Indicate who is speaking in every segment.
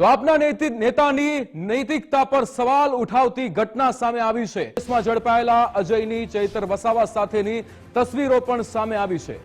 Speaker 1: તો આપના નેતાની નૈતિકતા પર સવાલ ઉઠાવતી ઘટના સામે આવી છે. કેસમાં ઝડપાયેલા અજયની ચૈતર વસાવા સાથેની તસવીરો પણ સામે આવી છે.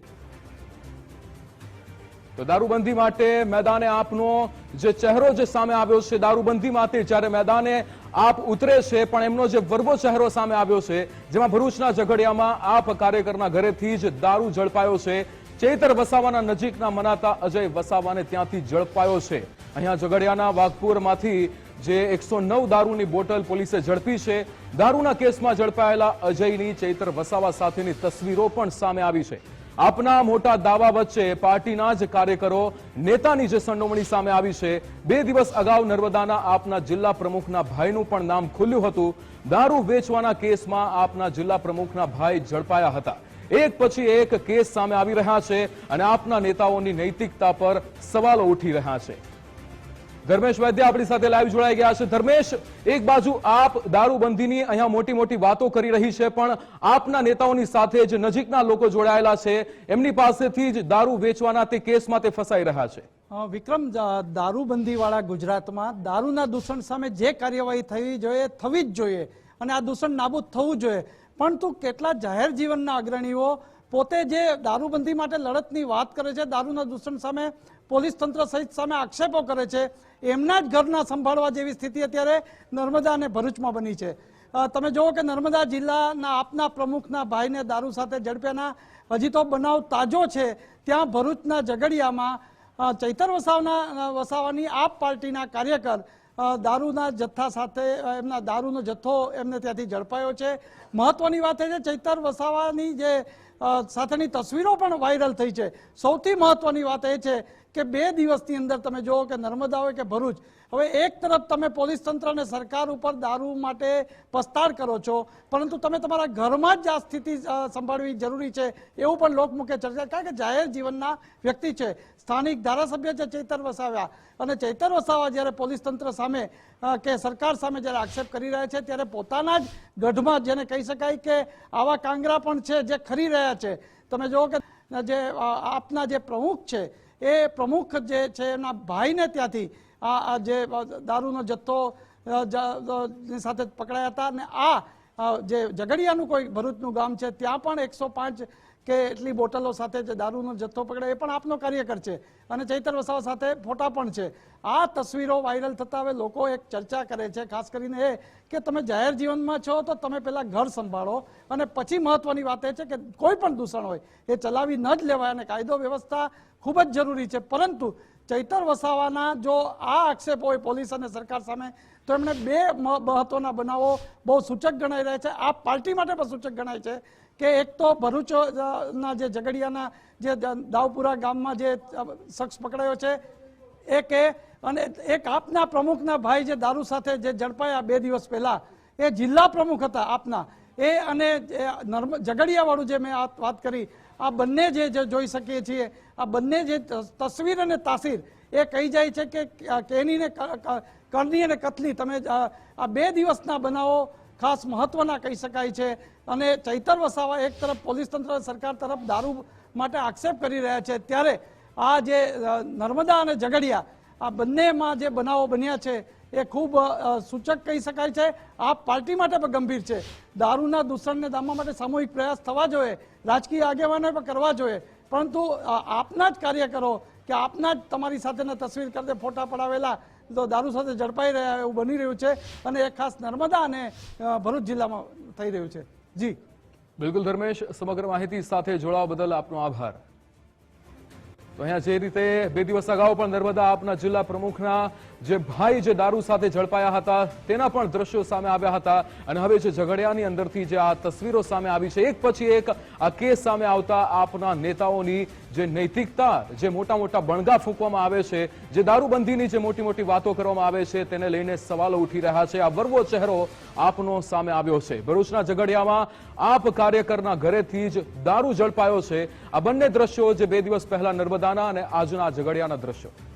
Speaker 1: તો દારૂબંધી માટે મેદાને આપનો જે ચહેરો જે સામે આવ્યો છે, દારૂબંધી માટે જ્યારે મેદાને આપ ઉતરે છે, પણ એમનો જે વર્ગો ચહેરો સામે આવ્યો છે, જેમાં ભરૂચના ઝઘડિયામાં આપ કાર્યકરના ઘરેથી જ દારૂ ઝડપાયો છે. ચૈતર વસાવાના નજીકના મનાતા અજય વસાવાને ત્યાંથી ઝડપાયો છે. અહીંયા ઝઘડિયાના વાઘપુરમાંથી જે એકસો નવ દારૂની બોટલ પોલીસે ઝડપી છે. દારૂના કેસમાં ઝડપાયેલા અજયની ચૈતર વસાવા સાથેની તસવીરો પણ સામે આવી છે. આપના મોટા દાવા વચ્ચે પાર્ટીના જ કાર્યકરો નેતાની જે સંડોવણી સામે આવી છે. બે દિવસ અગાઉ નર્મદાના આપના જિલ્લા પ્રમુખના ભાઈનું પણ નામ ખુલ્યું હતું. દારૂ વેચવાના કેસમાં આપના જિલ્લા પ્રમુખના ભાઈ ઝડપાયા હતા. એક પછી એક કેસ સામે આવી રહ્યા છે અને આપના નેતાઓની નૈતિકતા પર સવાલો ઉઠી રહ્યા છે. ધર્મેશ વૈદ્ય આપણી સાથે લાઈવ જોડાઈ ગયા છે. ધર્મેશ, એક બાજુ આપ દારૂબંધીની અહીંયા મોટી મોટી વાતો કરી રહી છે, પણ આપના નેતાઓની સાથે જ નજીકના લોકો જોડાયેલા છે. એમની પાસેથી જ દારૂ વેચવાના તે કેસમાં તે ફસાઈ રહ્યા છે.
Speaker 2: વિક્રમ દારૂબંધીવાળા ગુજરાતમાં દારૂના દૂષણ સામે જે કાર્યવાહી થવી જોઈએ, થવી જ જોઈએ. અને આ દૂષણ નાબૂદ થવું જોઈએ. પરંતુ કેટલા જાહેર જીવનના અગ્રણીઓ પોતે જે દારૂબંધી માટે લડતની વાત કરે છે, દારૂના દૂષણ સામે પોલીસ તંત્ર સહિત સામે આક્ષેપો કરે છે, એમના જ ઘરના સંભાળવા જેવી સ્થિતિ અત્યારે નર્મદા અને ભરૂચમાં બની છે. તમે જુઓ કે નર્મદા જિલ્લાના આપના પ્રમુખના ભાઈને દારૂ સાથે ઝડપ્યાના હજી તો બનાવ તાજો છે, ત્યાં ભરૂચના ઝઘડિયામાં ચૈતર વસાવના વસાવાની આપ પાર્ટીના કાર્યકર દારૂના જથ્થા સાથે એમના દારૂનો જથ્થો એમને ત્યાંથી ઝડપાયો છે. મહત્વની વાત એ છે, ચૈતર વસાવાની જે સાથેની તસવીરો પણ વાયરલ થઈ છે. સૌથી મહત્વની વાત એ છે કે બે દિવસની અંદર તમે જુઓ કે નર્મદા હોય કે ભરૂચ, હવે એક તરફ તમે પોલીસ તંત્ર અને સરકાર ઉપર દારૂ માટે પસ્તાળ કરો છો, પરંતુ તમે તમારા ઘરમાં જ આ સ્થિતિ સંભાળવી જરૂરી છે એવું પણ લોકમુખે ચર્ચા, કારણ કે જાહેર જીવનના વ્યક્તિ છે. સ્થાનિક ધારાસભ્ય છે ચૈતર વસાવ્યા અને ચૈતર વસાવા જ્યારે પોલીસ તંત્ર સામે કે સરકાર સામે જ્યારે આક્ષેપ કરી રહ્યા છે, ત્યારે પોતાના જ ગઢમાં જેને કહી શકાય કે આવા કાંગરા પણ છે જે ખરી રહ્યા છે. તમે જુઓ કે જે આપના જે પ્રમુખ છે એ પ્રમુખ જે છે એના ભાઈને ત્યાંથી આ જે દારૂનો જથ્થો સાથે પકડાયા હતા અને આ જે ઝઘડિયાનું કોઈ ભરૂચનું ગામ છે, ત્યાં પણ એકસો પાંચ કે એટલી બોટલો સાથે જે દારૂનો જથ્થો પકડે એ પણ આપનો કાર્યકર છે. અને ચૈતર વસાવા સાથે ફોટા પણ છે. આ તસવીરો વાયરલ થતા હવે લોકો એક ચર્ચા કરે છે, ખાસ કરીને એ કે તમે જાહેર જીવનમાં છો, તો તમે પહેલાં ઘર સંભાળો. અને પછી મહત્વની વાત એ છે કે કોઈ પણ દૂષણ હોય, એ ચલાવી ન જ લેવાય. અને કાયદો વ્યવસ્થા ખૂબ જ જરૂરી છે. પરંતુ ચૈતર વસાવાના જો આ આક્ષેપ હોય પોલીસ અને સરકાર સામે, તો એમણે બે મહત્વના બનાવો બહુ સૂચક ગણાઈ રહ્યા છે. આ પાર્ટી માટે પણ સૂચક ગણાય છે કે એક તો ભરૂચના જે ઝઘડિયાના જે દાવપુરા ગામમાં જે શખ્સ પકડાયો છે, એ કે, અને એક આપના પ્રમુખના ભાઈ જે દારૂ સાથે જે ઝડપાયા બે દિવસ પહેલા, એ જિલ્લા પ્રમુખ હતા આપના. એ અને ઝઘડિયાવાળું જે મેં આ વાત કરી આ બંને જે જોઈ શકીએ છીએ, આ બંને જે તસવીર અને તાસીર, એ કહી જાય છે કે કેની ને કરણી અને કથલી, તમે આ બે દિવસના બનાવો ખાસ મહત્વના કહી શકાય છે. અને ચૈતર વસાવા એક તરફ પોલીસ તંત્ર સરકાર તરફ દારૂ માટે આક્ષેપ કરી રહ્યા છે. ત્યારે આ જે નર્મદા અને ઝઘડિયા, આ બંનેમાં જે બનાવો બન્યા છે એ ખૂબ સૂચક કહી શકાય છે. આ પાર્ટી માટે પણ ગંભીર છે. દારૂના દૂષણને દામવા માટે સામૂહિક પ્રયાસ થવા જોઈએ, રાજકીય આગેવાનોએ પણ કરવા જોઈએ. પરંતુ આપના જ કાર્યકરો કે આપના જ તમારી સાથેના તસવીર કરતે ફોટા પડાવેલા તો દારૂ સાથે ઝડપાઈ રહ્યા એવું બની રહ્યું છે અને એ ખાસ નર્મદા અને ભરૂચ જિલ્લામાં થઈ રહ્યું છે. જી.
Speaker 1: બિલકુલ ધર્મેશ, સમગ્ર માહિતી સાથે જોડાવા બદલ આપનો આભાર. તો અહીંયા જે રીતે બે દિવસ અગાઉ પણ નર્મદા આપના જિલ્લા પ્રમુખના જે ભાઈ જે દારૂ સાથે ઝડપાયા હતા, તેના પણ દ્રશ્યો સામે આવ્યા હતા. અને હવે જે ઝઘડિયાની અંદરથી જે આ તસવીરો સામે આવી છે, એક પછી એક આ કેસ સામે આવતા આપના નેતાઓની જે નૈતિકતા, જે મોટા મોટા બણગા ફૂંકવામાં આવે છે, જે દારૂબંધીની જે મોટી મોટી વાતો કરવામાં આવે છે, તેને લઈને સવાલો ઉઠી રહ્યા છે. આ વર્વો ચહેરો આપનો સામે આવ્યો છે. ભરૂચના ઝઘડિયામાં આપ કાર્યકરના ઘરેથી જ દારૂ ઝડપાયો છે. આ બંને દ્રશ્યો જે બે દિવસ પહેલા નર્મદાના અને આજના ઝઘડિયાના દ્રશ્યો.